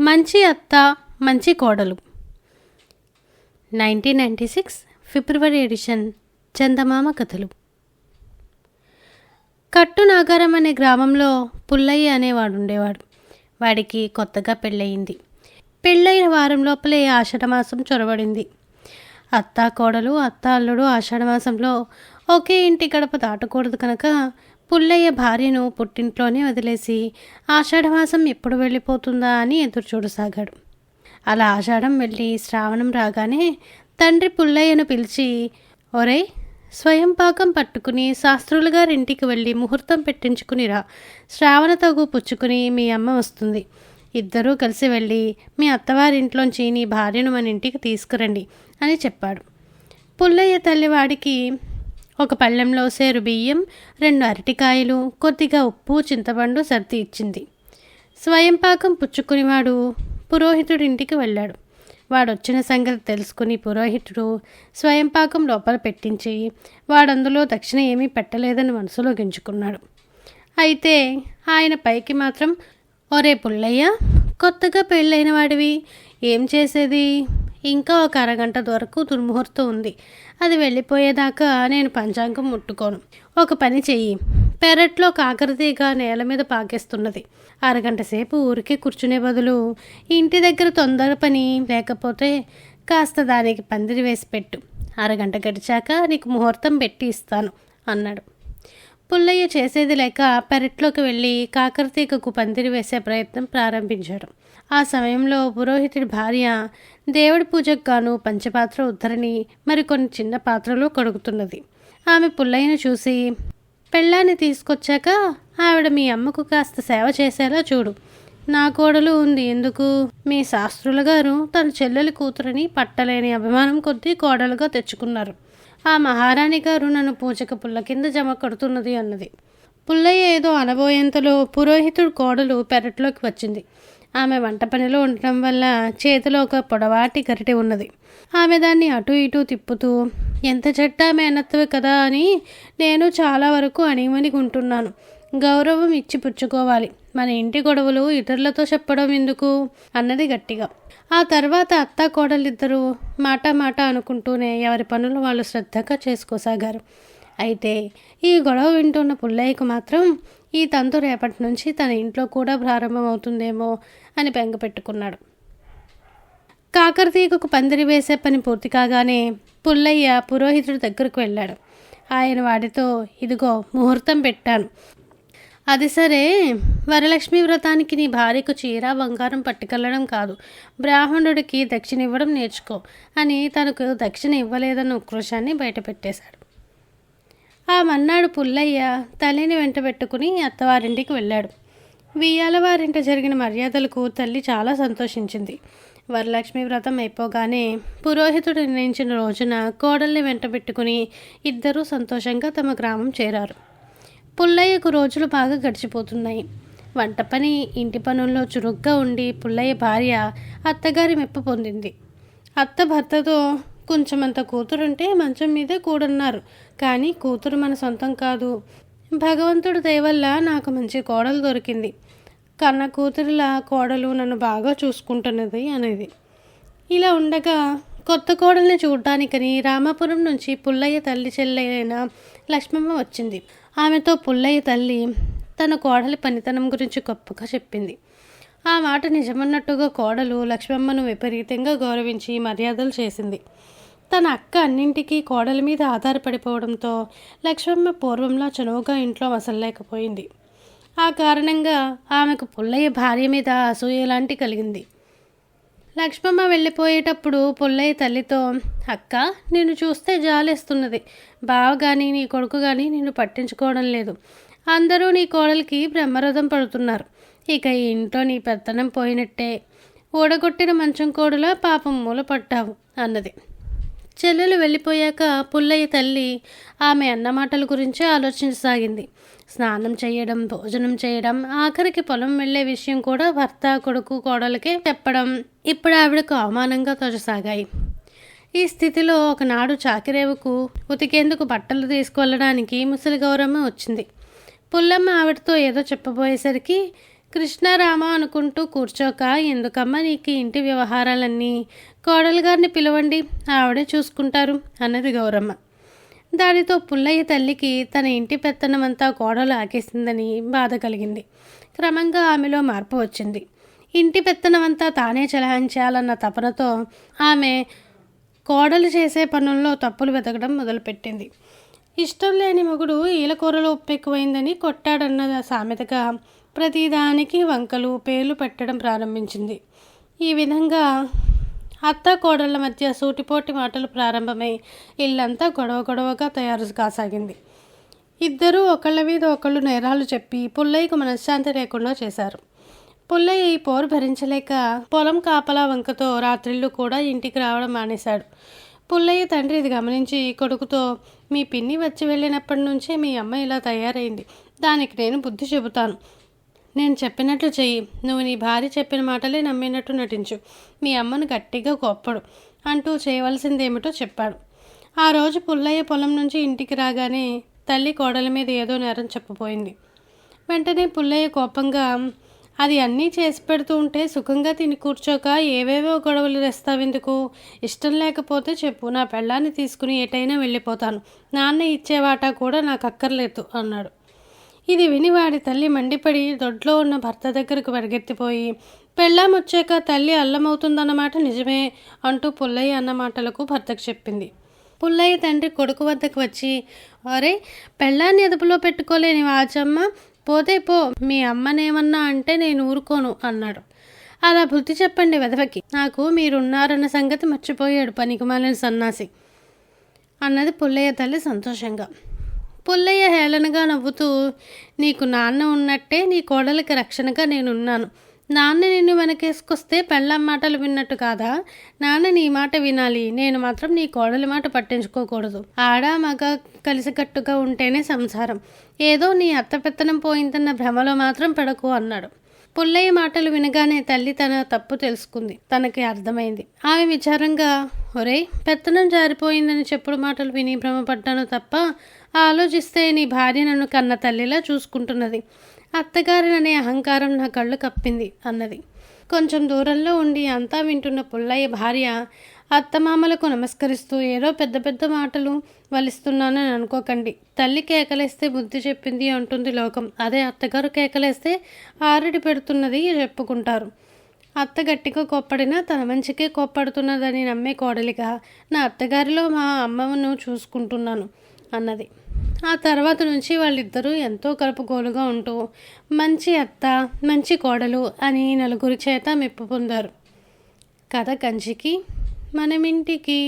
మంచి అత్త మంచి కోడలు. నైన్టీన్ నైంటీ సిక్స్ ఫిబ్రవరి ఎడిషన్ చందమామ కథలు. కట్టు నాగారం అనే గ్రామంలో పుల్లయ్య అనేవాడు ఉండేవాడు. వాడికి కొత్తగా పెళ్ళయింది. పెళ్ళైన వారం లోపలే ఆషాఢమాసం చొరబడింది. అత్త కోడలు అత్త అల్లుడు ఆషాఢమాసంలో ఒకే ఇంటి గడప దాటకూడదు కనుక పుల్లయ్య భార్యను పుట్టింట్లోనే వదిలేసి ఆషాఢమాసం ఎప్పుడు వెళ్ళిపోతుందా అని ఎదురు చూడసాగాడు అలా ఆషాఢం వెళ్ళి శ్రావణం రాగానే తండ్రి పుల్లయ్యను పిలిచి ఒరే స్వయం పాకం పట్టుకుని శాస్త్రుల గారింటికి వెళ్ళి ముహూర్తం పెట్టించుకునిరా. శ్రావణ తగు పుచ్చుకుని మీ అమ్మ వస్తుంది. ఇద్దరూ కలిసి వెళ్ళి మీ అత్తవారింట్లోంచి నీ భార్యను మన ఇంటికి తీసుకురండి అని చెప్పాడు. పుల్లయ్య తల్లివాడికి ఒక పళ్ళెంలో సేరు బియ్యం రెండు అరటికాయలు కొద్దిగా ఉప్పు చింతపండు సర్ది ఇచ్చింది. స్వయం పాకం పుచ్చుకునివాడు పురోహితుడింటికి వెళ్ళాడు. వాడు వచ్చిన సంగతి తెలుసుకుని పురోహితుడు స్వయం పాకం లోపల పెట్టించి వాడందులో దక్షిణ ఏమీ పెట్టలేదని మనసులో గించుకున్నాడు అయితే ఆయన పైకి మాత్రం ఒరే పుల్లయ్య కొత్తగా పెళ్ళైన వాడివి ఏం చేసేది? ఇంకా ఒక అరగంట వరకు దుర్ముహూర్తం ఉంది. అది వెళ్ళిపోయేదాకా నేను పంచాంగం ముట్టుకోను. ఒక పని చెయ్యి. పెరట్లో కాకరతీగ నేల మీద పాకేస్తున్నది. అరగంట సేపు ఊరికే కూర్చునే బదులు ఇంటి దగ్గర తొందర పని లేకపోతే కాస్త దానికి పందిరి వేసి పెట్టు. అరగంట గడిచాక నీకు ముహూర్తం పెట్టి ఇస్తాను అన్నాడు. పుల్లయ్య చేసేది లేక పెరట్లోకి వెళ్ళి కాకరతీగకు పందిరి వేసే ప్రయత్నం ప్రారంభించాడు ఆ సమయంలో పురోహితుడి భార్య దేవుడి పూజకు గాను పంచపాత్ర ఉద్ధరణి మరికొన్ని చిన్న పాత్రలు కడుగుతున్నది. ఆమె పుల్లయ్యను చూసి పెళ్ళాన్ని తీసుకొచ్చాక ఆవిడ మీ అమ్మకు కాస్త సేవ చేసేలా చూడు. నా కోడలు ఉంది ఎందుకు? మీ శాస్త్రుల గారు తన చెల్లెలి కూతురని పట్టలేని అభిమానం కొద్దీ కోడలుగా తెచ్చుకున్నారు. ఆ మహారాణి గారు నన్ను పూజక పుల్ల కింద జమ కడుతున్నది అన్నది. పుల్లయ్య ఏదో అనబోయేంతలో పురోహితుడు కోడలు పెరట్లోకి వచ్చింది. ఆమె వంట పనిలో ఉండటం వల్ల చేతిలో ఒక పొడవాటి గరిటె ఉన్నది. ఆమె దాన్ని అటు ఇటు తిప్పుతూ ఎంత చెట్ట మేనత్తవి కదా అని నేను చాలా వరకు అణిమనికుంటున్నాను గౌరవం ఇచ్చి పుచ్చుకోవాలి. మన ఇంటి గొడవలు ఇతరులతో చెప్పడం ఎందుకు? అన్నది గట్టిగా. ఆ తర్వాత అత్త కోడలిద్దరూ మాట మాట అనుకుంటూనే ఎవరి పనులు వాళ్ళు శ్రద్ధగా చేసుకోసాగారు. అయితే ఈ గొడవ వింటున్న పుల్లయ్యకు మాత్రం ఈ తంతు రేపటి నుంచి తన ఇంట్లో కూడా ప్రారంభమవుతుందేమో అని బెంగ పెట్టుకున్నాడు. కాకరతీగకు పందిరి వేసే పని పూర్తి కాగానే పుల్లయ్య పురోహితుడి దగ్గరకు వెళ్ళాడు. ఆయన వాడితో ఇదిగో ముహూర్తం పెట్టాను. అది సరే వరలక్ష్మి వ్రతానికి నీ భార్యకు చీర బంగారం పట్టుకెళ్ళడం కాదు. బ్రాహ్మణుడికి దక్షిణ ఇవ్వడం నేర్చుకో అని తనకు దక్షిణ ఇవ్వలేదన్న ఉక్రోషాన్ని బయటపెట్టేశాడు. ఆ మన్నాడు పుల్లయ్య తల్లిని వెంట పెట్టుకుని అత్తవారింటికి వెళ్ళాడు. వియ్యాల వారింట జరిగిన మర్యాదలకు తల్లి చాలా సంతోషించింది. వరలక్ష్మి వ్రతం అయిపోగానే పురోహితుడు నిర్ణయించిన రోజున కోడల్ని వెంట పెట్టుకుని ఇద్దరూ సంతోషంగా తమ గ్రామం చేరారు. పుల్లయ్యకు రోజులు బాగా గడిచిపోతున్నాయి. వంట పని ఇంటి పనుల్లో చురుగ్గా ఉండి పుల్లయ్య భార్య అత్తగారి మెప్పు పొందింది. అత్త భర్తతో కొంచెమంత కూతురుంటే మంచం మీదే కూడన్నారు. కానీ కూతురు మన సొంతం కాదు. భగవంతుడు దయవల్ల నాకు మంచి కోడలు దొరికింది. కన్న కూతురులా కోడలు నన్ను బాగా చూసుకుంటున్నది అనేది. ఇలా ఉండగా కొత్త కోడల్ని చూడ్డానికని రామాపురం నుంచి పుల్లయ్య తల్లి చెల్లెలైన లక్ష్మమ్మ వచ్చింది. ఆమెతో పుల్లయ్య తల్లి తన కోడలి పనితనం గురించి గొప్పగా చెప్పింది. ఆ మాట నిజమన్నట్టుగా కోడలు లక్ష్మమ్మను విపరీతంగా గౌరవించి మర్యాదలు చేసింది. తన అక్క అన్నింటికీ కోడలి మీద ఆధారపడిపోవడంతో లక్ష్మమ్మ పూర్వంలో చనువుగా ఇంట్లో మసలలేకపోయింది ఆ కారణంగా ఆమెకు పుల్లయ్య భార్య మీద అసూయ లాంటి కలిగింది. లక్ష్మమ్మ వెళ్ళిపోయేటప్పుడు పుల్లయ్య తల్లితో అక్క నిన్ను చూస్తే జాలేస్తున్నది. బావ కానీ నీ కొడుకు కానీ నిన్ను పట్టించుకోవడం లేదు. అందరూ నీ కోడలికి బ్రహ్మరథం పడుతున్నారు. ఇక ఈ ఇంట్లో నీ పెత్తనం పోయినట్టే. ఊడగొట్టిన మంచం కోడలో పాపం మూల పట్టావు అన్నది. చెల్లెలు వెళ్ళిపోయాక పుల్లయ్య తల్లి ఆమె అన్నమాటల గురించి ఆలోచించసాగింది. స్నానం చేయడం భోజనం చేయడం ఆఖరికి పొలం వెళ్ళే విషయం కూడా భర్త కొడుకు కోడలకే చెప్పడం ఇప్పుడు ఆవిడకు అవమానంగా తోచసాగాయి. ఈ స్థితిలో ఒకనాడు చాకిరేవుకు ఉతికేందుకు బట్టలు తీసుకువెళ్ళడానికి ముసలి గౌరమ్మ వచ్చింది. పుల్లమ్మ ఆవిడతో ఏదో చెప్పబోయేసరికి కృష్ణారామ అనుకుంటూ కూర్చోక ఎందుకమ్మ నీకు ఇంటి వ్యవహారాలన్నీ? కోడలు గారిని పిలవండి ఆవిడే చూసుకుంటారు అన్నది గౌరమ్మ. దానితో పుల్లయ్య తల్లికి తన ఇంటి పెత్తనమంతా కోడలు ఆకేసిందని బాధ కలిగింది. క్రమంగా ఆమెలో మార్పు వచ్చింది. ఇంటి పెత్తనమంతా తానే చలాయించాలన్న తపనతో ఆమె కోడలు చేసే పనుల్లో తప్పులు వెతకడం మొదలుపెట్టింది. ఇష్టం లేని మొగుడు ఈలకూరలో ఉప్పు ఎక్కువైందని కొట్టాడన్న సామెతగా ప్రతిదానికి వంకలు పేర్లు పెట్టడం ప్రారంభించింది. ఈ విధంగా అత్త కోడళ్ళ మధ్య సూటిపోటి మాటలు ప్రారంభమై ఇల్లంతా గొడవ గొడవగా తయారు కాసాగింది. ఇద్దరూ ఒకళ్ళ మీద ఒకళ్ళు నేరాలు చెప్పి పుల్లయ్యకు మనశ్శాంతి లేకుండా చేశారు. పుల్లయ్య ఈ పోరు భరించలేక పొలం కాపలా వంకతో రాత్రిళ్ళు కూడా ఇంటికి రావడం మానేశాడు. పుల్లయ్య తండ్రి ఇది గమనించి కొడుకుతో మీ పిన్ని వచ్చి వెళ్ళినప్పటి నుంచే మీ అమ్మ ఇలా తయారైంది. దానికి నేను బుద్ధి చెబుతాను. నేను చెప్పినట్లు చెయ్యి. నువ్వు నీ భార్య చెప్పిన మాటలే నమ్మినట్టు నటించు. మీ అమ్మను గట్టిగా కోప్పడు. అంటూ చేయవలసిందేమిటో చెప్పాడు. ఆ రోజు పుల్లయ్య పొలం నుంచి ఇంటికి రాగానే తల్లి కోడల మీద ఏదో నేరం చెప్పబోయింది. వెంటనే పుల్లయ్య కోపంగా అది అన్నీ చేసి పెడుతూ ఉంటే సుఖంగా తిని కూర్చోక ఏవేవో గొడవలు తెస్తావెందుకు ఇష్టం లేకపోతే చెప్పు. నా పెళ్ళాన్ని తీసుకుని ఎటైనా వెళ్ళిపోతాను. నాన్న ఇచ్చేవాటా కూడా నాకు అక్కర్లేదు అన్నాడు. ఇది విని వాడి తల్లి మండిపడి దొడ్లో ఉన్న భర్త దగ్గరకు పరిగెత్తిపోయి పెళ్ళాం వచ్చాక తల్లి అల్లమవుతుందన్నమాట నిజమే అంటూ పుల్లయ్య అన్న మాటలకు భర్తకు చెప్పింది. పుల్లయ్య తండ్రి కొడుకు వద్దకు వచ్చి అరే పెళ్ళాన్ని అదుపులో పెట్టుకోలేని వాచమ్మ పోతే పో మీ అమ్మనేమన్నా అంటే నేను ఊరుకోను అన్నాడు. అలా బుద్ధి చెప్పండి వెధవకి నాకు మీరున్నారన్న సంగతి మర్చిపోయాడు పనికిమాలిన సన్నాసి అన్నది పుల్లయ్య తల్లి సంతోషంగా. పుల్లయ్య హేళనగా నవ్వుతూ నీకు నాన్న ఉన్నట్టే నీ కోడలికి రక్షణగా నేనున్నాను. నాన్న నిన్ను వెనకేసుకొస్తే పెళ్ళం మాటలు విన్నట్టు కాదా? నాన్న నీ మాట వినాలి. నేను మాత్రం నీ కోడలి మాట పట్టించుకోకూడదు. ఆడ మగ కలిసికట్టుగా ఉంటేనే సంసారం. ఏదో నీ అత్త పెత్తనం పోయిందన్న భ్రమలో మాత్రం పడకు అన్నాడు. పుల్లయ్య మాటలు వినగానే తల్లి తన తప్పు తెలుసుకుంది. తనకి అర్థమైంది. ఆమె విచారంగా ఒరే పెత్తనం జారిపోయిందని చెప్పుడు మాటలు విని భ్రమపడ్డాను తప్ప ఆలోచిస్తే నీ భార్య నన్ను కన్న తల్లిలా చూసుకుంటున్నది. అత్తగారిననే అహంకారం నా కళ్ళు కప్పింది అన్నది. కొంచెం దూరంలో ఉండి అంతా వింటున్న పుల్లయ్య భార్య అత్తమామలకు నమస్కరిస్తూ ఏదో పెద్ద పెద్ద మాటలు వలిస్తున్నానని అనుకోకండి. తల్లి కేకలేస్తే బుద్ధి చెప్పింది అంటుంది లోకం. అదే అత్తగారు కేకలేస్తే ఆరడి పెడుతున్నది చెప్పుకుంటారు. అత్త గట్టిగా కోప్పడినా తన మంచికే కోప్పడుతున్నదని నమ్మే కోడలిగా నా అత్తగారిలో మా అమ్మను చూసుకుంటున్నాను అన్నది. ఆ తర్వాత నుంచి వాళ్ళిద్దరూ ఎంతో కలుపుగోలుగా ఉంటూ మంచి అత్త మంచి కోడలు అని నలుగురి చేత మెప్పు పొందారు. కథ కంచికి మనమింటికి